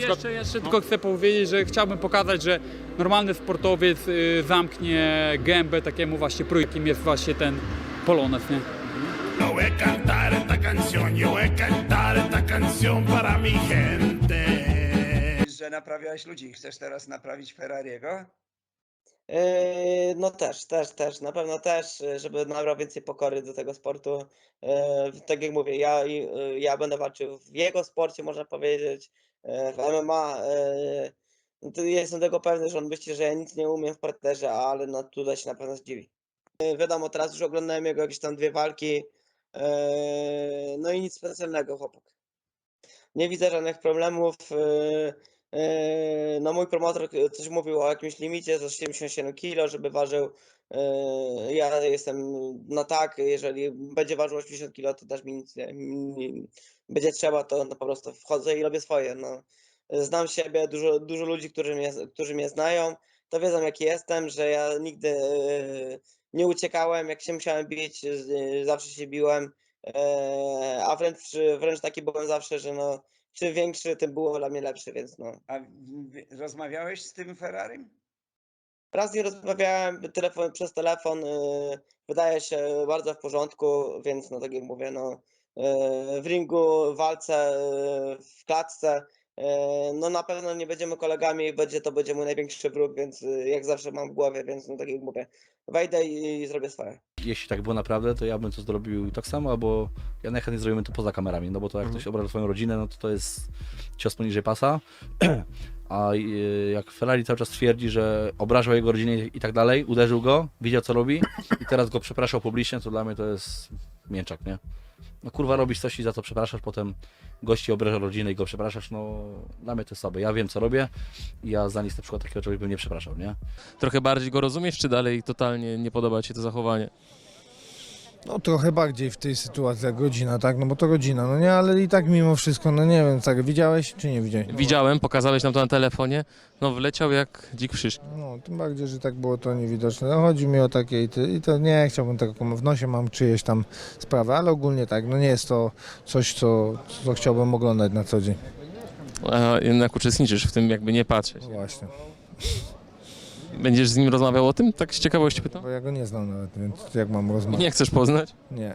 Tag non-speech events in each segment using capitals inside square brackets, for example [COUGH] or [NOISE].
przykład... Jeszcze, jeszcze tylko chcę powiedzieć, że chciałbym pokazać, że normalny sportowiec y, zamknie gębę takiemu właśnie prój, jakim jest właśnie ten Polones, nie? Yo voy a cantar esta canción, yo voy a cantar esta canción para mi gente. że naprawiałeś ludzi. Chcesz teraz naprawić Ferrariego? Yy, No też, też, też, na pewno też, yy, żeby nabrał więcej pokory do tego sportu. Yy, Tak jak mówię, ja, i- yy, ja będę walczył w jego sporcie, można powiedzieć, w MMA. yy, no Jestem tego pewny, że on myśli, że ja nic nie umiem w parterze, ale no tutaj się na pewno zdziwi. Yy, Wiadomo, teraz już oglądałem jego jakieś tam dwie walki, no i nic specjalnego, chłopak. Nie widzę żadnych problemów. Yy, No mój promotor coś mówił o jakimś limicie za 77 kg, żeby ważył. yy, Ja jestem no tak, jeżeli będzie ważył 80 kg, to też mi nic nie, będzie trzeba, to no po prostu wchodzę i robię swoje. No. Znam siebie, dużo, dużo ludzi, którzy mnie, którzy mnie znają, to wiedzą jaki jestem, że ja nigdy yy, nie uciekałem, jak się musiałem bić, zawsze się biłem, a wręcz, wręcz taki byłem zawsze, że no czym większy, tym było dla mnie lepszy, więc no. A w- rozmawiałeś z tym Ferrarim? Raz nie rozmawiałem telefon, przez telefon, yy, wydaje się bardzo w porządku, więc no tak jak mówię, no yy, w ringu, w walce, yy, w klatce, no na pewno nie będziemy kolegami, będzie to będzie mój największy wróg, więc yy, jak zawsze mam w głowie, więc no tak jak mówię, wejdę i, i zrobię swoje. jeśli tak było naprawdę, to ja bym to zrobił tak samo, albo ja najchętniej zrobimy to poza kamerami, no bo to jak ktoś obraża twoją rodzinę, no to to jest cios poniżej pasa, [CLEARS THROAT] a y, jak Ferrari cały czas twierdzi, że obrażał jego rodzinę i tak dalej, uderzył go, widział co robi i teraz go przepraszał publicznie, to dla mnie to jest mięczak, nie? No kurwa robisz coś i za to przepraszasz, potem gości obraża rodzinę i go przepraszasz, no dla mnie to jest słabe. Ja wiem co robię i ja za nic na przykład takiego czegoś bym nie przepraszał, nie? Trochę bardziej go rozumiesz, czy dalej totalnie nie podoba ci się to zachowanie? No trochę bardziej w tej sytuacji jak rodzina, tak? No bo to rodzina, no nie, ale i tak mimo wszystko, no nie wiem, tak, widziałeś czy nie widziałeś? No, Widziałem, pokazałeś nam to na telefonie, no wleciał jak dzik w szysz. No, tym bardziej, że tak było to niewidoczne. No, chodzi mi o takie i, ty, i to nie chciałbym tego komu- w nosie mam czyjeś tam sprawy, ale ogólnie tak, no nie jest to coś, co, co chciałbym oglądać na co dzień. A jednak uczestniczysz w tym, jakby nie patrzeć. No właśnie, Będziesz z nim rozmawiał o tym? Tak z ciekawości pytam? bo ja go nie znam nawet, więc jak mam rozmawiać? Nie chcesz poznać? Nie.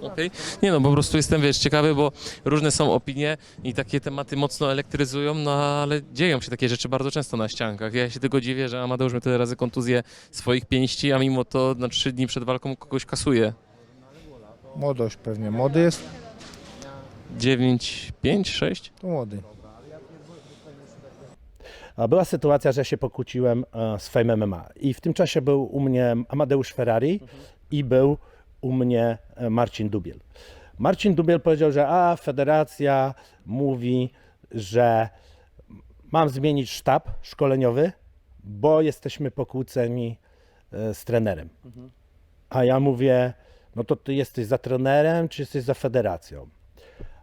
Okej. Nie no, po prostu jestem, wiesz, ciekawy, bo różne są opinie i takie tematy mocno elektryzują, no ale dzieją się takie rzeczy bardzo często na ściankach. Ja się tego dziwię, że Amadeusz miał tyle razy kontuzję swoich pięści, a mimo to na trzy dni przed walką kogoś kasuje. Młodość pewnie. Młody jest? 9, 5, 6? To młody. Była sytuacja, że się pokłóciłem e, z Fame MMA i w tym czasie był u mnie Amadeusz Ferrari i był u mnie e, Marcin Dubiel. Marcin Dubiel powiedział, że a federacja mówi, że mam zmienić sztab szkoleniowy, bo jesteśmy pokłóceni e, z trenerem. A ja mówię, no to ty jesteś za trenerem, czy jesteś za federacją?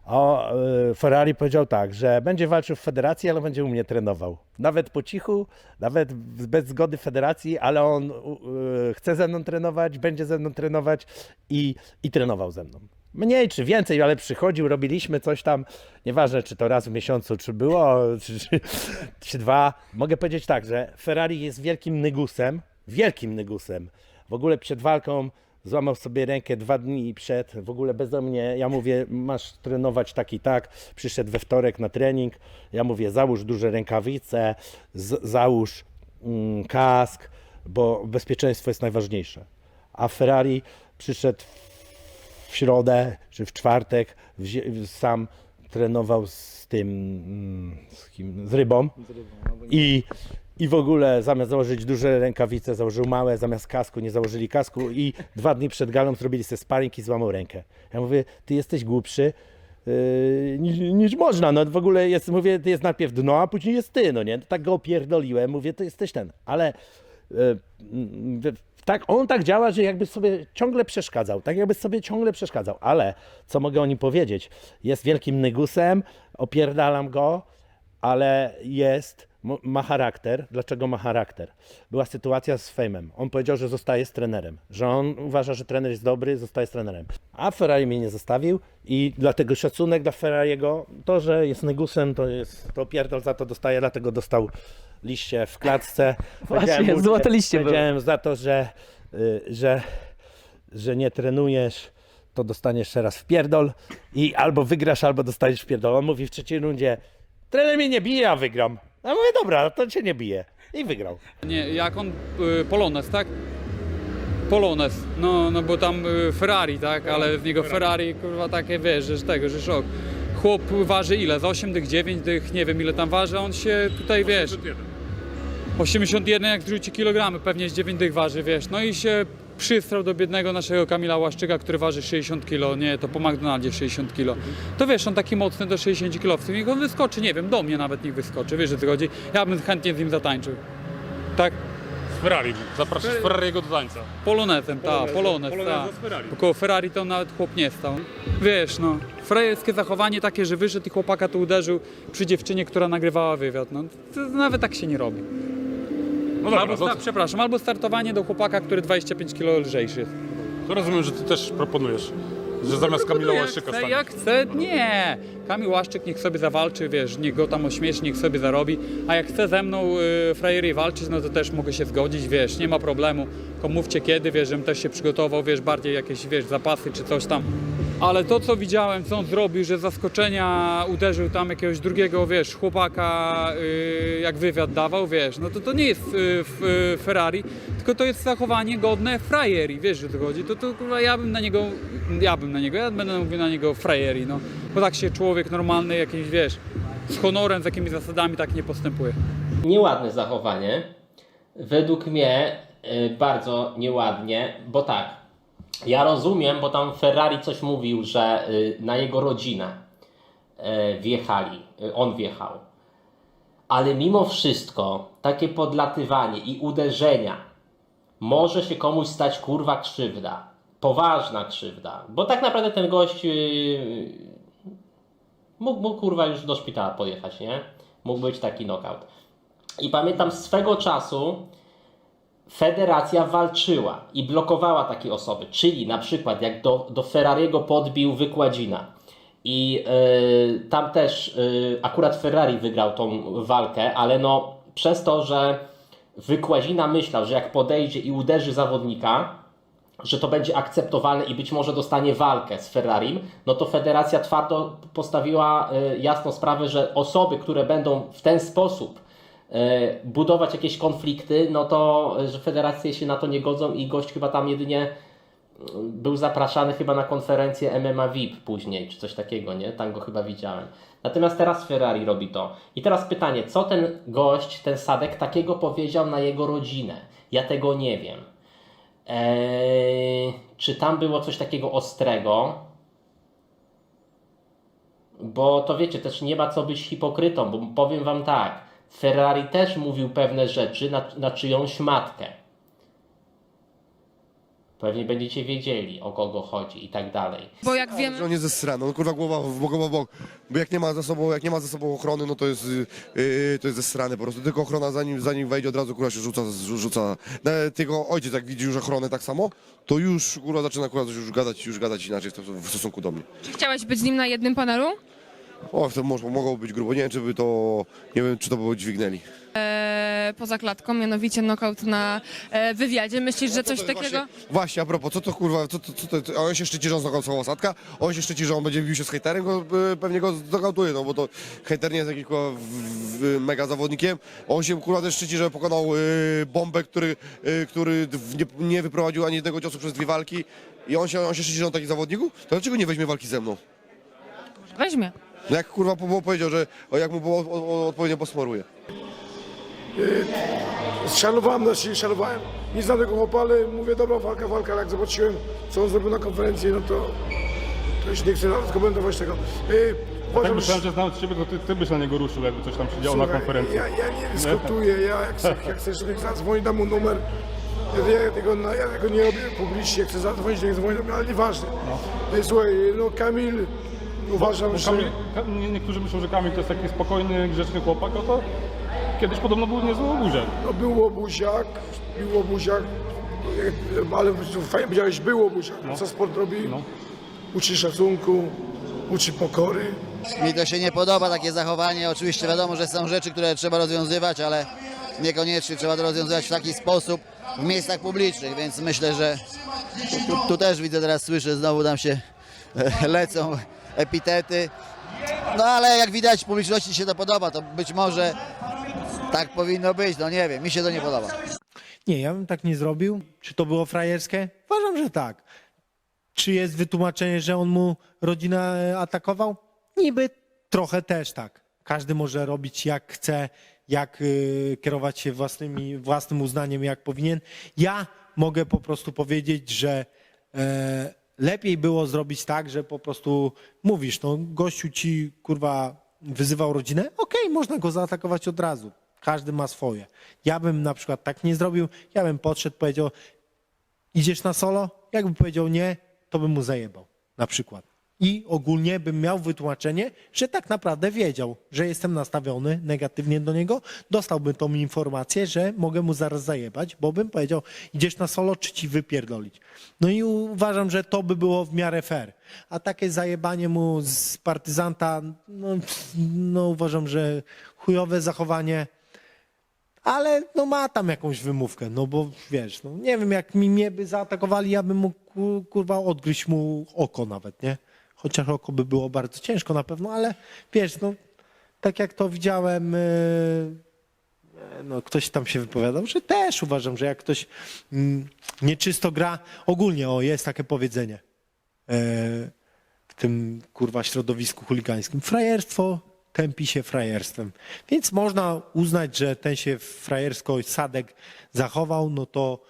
A e, Ferrari powiedział tak, że będzie walczył w federacji, ale będzie u mnie trenował. Nawet po cichu, nawet bez zgody federacji, ale on e, chce ze mną trenować, będzie ze mną trenować i, i trenował ze mną. Mniej czy więcej, ale przychodził, robiliśmy coś tam, nieważne czy to raz w miesiącu, czy było, [LAUGHS] czy, czy, czy dwa. Mogę powiedzieć tak, że Ferrari jest wielkim nygusem, wielkim nygusem. W ogóle przed walką złamał sobie rękę dwa dni przed, w ogóle beze mnie. Ja mówię, masz trenować tak i tak. Przyszedł we wtorek na trening. Ja mówię, załóż duże rękawice, z, załóż mm, kask, bo bezpieczeństwo jest najważniejsze. A Ferrari przyszedł w środę czy w czwartek, sam trenował z tym, mm, z, kim, z rybą. I, I w ogóle zamiast założyć duże rękawice, założył małe, zamiast kasku nie założyli kasku i dwa dni przed galą zrobili sobie sparring i złamał rękę. Ja mówię, ty jesteś głupszy yy, niż, można, no w ogóle jest, mówię, ty jest najpierw dno, a później jest ty, no nie, tak go opierdoliłem, mówię, to jesteś ten, ale yy, tak, on tak działa, że jakby sobie ciągle przeszkadzał, tak jakby sobie ciągle przeszkadzał, ale co mogę o nim powiedzieć, jest wielkim nygusem, opierdalam go, ale jest ma charakter. Dlaczego ma charakter? Była sytuacja z Fejmem. On powiedział, że zostaje z trenerem, że on uważa, że trener jest dobry, zostaje z trenerem. A Ferrari mnie nie zostawił i dlatego szacunek dla Ferrariego, to, że jest negusem, to jest, to pierdol za to dostaje, dlatego dostał liście w klatce. [LAUGHS] Mu, złote liście. Powiedziałem za to, że, y, że, że nie trenujesz, to dostaniesz teraz w pierdol i albo wygrasz, albo dostaniesz w pierdol. On mówi w trzeciej rundzie, trener mnie nie bije, a wygram. A ja mówię, dobra, to cię nie bije. I wygrał. Nie, jak on, y, Polones, tak? Polones, no, no bo tam y, Ferrari, tak? Ale z niego Ferrari, kurwa, takie, wiesz, że tego, że szok. Chłop waży ile? Z 8 dych, 9 dych, nie wiem ile tam waży, a on się tutaj, wiesz... 81 jak zrzuci kilogramy, pewnie z 9 dych waży, wiesz. No i się przystrał do biednego naszego Kamila Łaszczyka, który waży 60 kg, nie, to po McDonaldzie 60 kg. To wiesz, on taki mocny do 60 kg, niech on wyskoczy, nie wiem, do mnie nawet niech wyskoczy, wiesz o co chodzi. Ja bym chętnie z nim zatańczył. Tak? Ferrari, zapraszasz Ferrariego do tańca. Polonezem, tak, polonez, tak. z Ferrari. Koło Ferrari to nawet chłop nie stał. Wiesz, no, frajerskie zachowanie takie, że wyszedł i chłopaka tu uderzył przy dziewczynie, która nagrywała wywiad. No, to nawet tak się nie robi. No dobra, albo, sta- przepraszam, albo startowanie do chłopaka, który 25 kg lżejszy jest. to rozumiem, że ty też proponujesz, że zamiast Kamila jak Łaszczyka chce, jak chce, nie. Kamil Łaszczyk niech sobie zawalczy, wiesz, niech go tam ośmieszy, niech sobie zarobi. A jak chce ze mną y, frajery walczyć, no to też mogę się zgodzić, wiesz, nie ma problemu. Tylko mówcie kiedy, wiesz, żebym też się przygotował, wiesz, bardziej jakieś, wiesz, zapasy czy coś tam. Ale to, co widziałem, co on zrobił, że zaskoczenia uderzył tam jakiegoś drugiego, wiesz, chłopaka, y, jak wywiad dawał, wiesz, no to to nie jest y, f, y, Ferrari, tylko to jest zachowanie godne frajeri, wiesz, o co chodzi. To, to kurwa, ja bym na niego, ja bym na niego, ja będę mówił na niego frajeri, no. Bo tak się człowiek normalny, jakiś, wiesz, z honorem, z jakimiś zasadami tak nie postępuje. Nieładne zachowanie. Według mnie y, bardzo nieładnie, bo tak, ja rozumiem, bo tam Ferrari coś mówił, że y, na jego rodzinę y, wjechali, y, on wjechał. Ale mimo wszystko takie podlatywanie i uderzenia może się komuś stać kurwa krzywda. Poważna krzywda. Bo tak naprawdę ten gość mógł, mógł kurwa już do szpitala pojechać, nie? Mógł być taki knockout. I pamiętam swego czasu federacja walczyła i blokowała takie osoby. Czyli na przykład jak do, do Ferrariego podbił wykładzina. I yy, tam też yy, akurat Ferrari wygrał tą walkę, ale no przez to, że wykładzina myślał, że jak podejdzie i uderzy zawodnika, że to będzie akceptowalne i być może dostanie walkę z Ferrarim, no to federacja twardo postawiła y, jasną sprawę, że osoby, które będą w ten sposób budować jakieś konflikty, no to że federacje się na to nie godzą i gość chyba tam jedynie y, był zapraszany chyba na konferencję MMA VIP później, czy coś takiego, nie? Tam go chyba widziałem. Natomiast teraz Ferrari robi to. I teraz pytanie, co ten gość, ten Sadek takiego powiedział na jego rodzinę? Ja tego nie wiem. Eee, czy tam było coś takiego ostrego? Bo to wiecie, też nie ma co być hipokrytą, bo powiem wam tak, Ferrari też mówił pewne rzeczy na, na czyjąś matkę. Pewnie będziecie wiedzieli, o kogo chodzi i tak dalej. Bo jak wiemy... Że on jest ze strony, no kurwa głowa w bok, w bok. Bo jak nie ma za sobą, jak nie ma za sobą ochrony, no to jest, yy, to jest ze strony po prostu. Tylko ochrona zanim, zanim wejdzie od razu kurwa się rzuca, rzu- rzuca. Nawet jego ojciec jak widzi już ochronę tak samo, to już kurwa zaczyna kurwa już gadać, już gadać inaczej w, w stosunku do mnie. Czy chciałeś być z nim na jednym panelu? O, to może, mogło być grubo. Nie wiem, czy by to, nie wiem, czy to by dźwignęli. E, poza klatką, mianowicie knockout na e, wywiadzie. Myślisz, że coś To jest takiego... Właśnie, właśnie, a propos, co to kurwa, co, to, co to, a on się szczyci, że on znokautował Sadka, on się szczyci, że on będzie bił się z hejterem, go, y, pewnie go znokautuje, no bo to hejter nie jest jakimś kurwa, w, w, mega zawodnikiem. On się kurwa też szczyci, że pokonał y, bombę, który, który w- nie, nie wyprowadził ani jednego ciosu przez dwie walki i on się, on się szczyci, że on taki zawodniku, to dlaczego nie weźmie walki ze mną? Weźmie. No jak kurwa po- powiedział, że o, jak mu było o, o, odpowiednio posmaruje. Szanowałem, znaczy szanowałem, nie znam tego chłopa, ale mówię, dobra, walka, walka, ale jak zobaczyłem, co on zrobił na konferencji, no to, to już nie chcę nawet komentować tego. Yy, Tak uważam, myślałem, że- znając ciebie, to ty, ty byś na niego ruszył, jakby coś tam się działo na Słuchaj, konferencji. Ja, ja nie dyskutuję, ja jak, chcę, jak chcesz, żeby zadzwonić, dam mu numer. Ja, ja, tego, no, ja tego nie robię publicznie, jak chcę zadzwonić, niech dzwoni do mnie, ale nieważne. No. Słuchaj, no Kamil, uważam, Bo że... Kamil, Ka- nie- niektórzy myślą, że Kamil to jest taki spokojny, grzeczny chłopak, no to kiedyś podobno był niezły łobuziak. No był łobuziak, był łobuziak, e, ale fajnie powiedziałeś, był łobuziak. Co sport robi? Uczy szacunku, uczy pokory. Mi to się nie podoba takie zachowanie. Oczywiście wiadomo, że są rzeczy, które trzeba rozwiązywać, ale niekoniecznie trzeba to rozwiązywać w taki sposób w miejscach publicznych, więc myślę, że tu, tu, tu też widzę, teraz słyszę, znowu tam się e, lecą epitety. No ale jak widać publiczności się to podoba, to być może tak powinno być, no nie wiem, mi się to nie podoba. Nie, ja bym tak nie zrobił. Czy to było frajerskie? Uważam, że tak. Czy jest wytłumaczenie, że on mu rodzinę e, atakował? Niby trochę też tak. Każdy może robić jak chce, jak y, kierować się własnymi, własnym uznaniem, jak powinien. Ja mogę po prostu powiedzieć, że e, lepiej było zrobić tak, że po prostu mówisz, no gościu ci kurwa wyzywał rodzinę, okej, można go zaatakować od razu. Każdy ma swoje. Ja bym na przykład tak nie zrobił, ja bym podszedł, powiedział, idziesz na solo? Jakby powiedział nie, to bym mu zajebał, na przykład. I ogólnie bym miał wytłumaczenie, że tak naprawdę wiedział, że jestem nastawiony negatywnie do niego, dostałby tą informację, że mogę mu zaraz zajebać, bo bym powiedział, idziesz na solo, czy ci wypierdolić. No i uważam, że to by było w miarę fair. A takie zajebanie mu z partyzanta, no, no uważam, że chujowe zachowanie, ale no ma tam jakąś wymówkę, no bo wiesz, no nie wiem, jak mi mnie by zaatakowali, ja bym mógł ku- kurwa odgryźć mu oko nawet, nie? Chociaż oko by było bardzo ciężko na pewno, ale wiesz, no tak jak to widziałem, yy, no ktoś tam się wypowiadał, że też uważam, że jak ktoś mm, nieczysto gra, ogólnie, o jest takie powiedzenie yy, w tym kurwa środowisku chuligańskim, frajerstwo tępi się frajerstwem. Więc można uznać, że ten się frajersko Sadek zachował, no to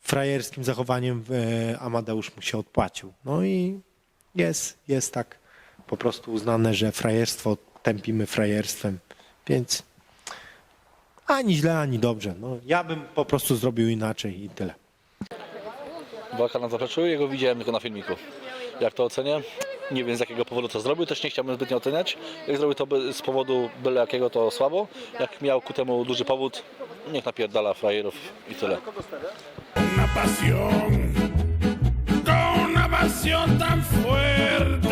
frajerskim zachowaniem e, Amadeusz mu się odpłacił. No i jest, jest tak po prostu uznane, że frajerstwo tępimy frajerstwem. Więc ani źle, ani dobrze. No, ja bym po prostu zrobił inaczej i tyle. Walka na zapleczu, jego widziałem tylko na filmiku. Jak to ocenię? Nie wiem z jakiego powodu to zrobił, też nie chciałbym zbytnio oceniać. Jak zrobił to z powodu byle jakiego, to słabo. Jak miał ku temu duży powód, niech napierdala frajerów i tyle. Pasión tan fuerte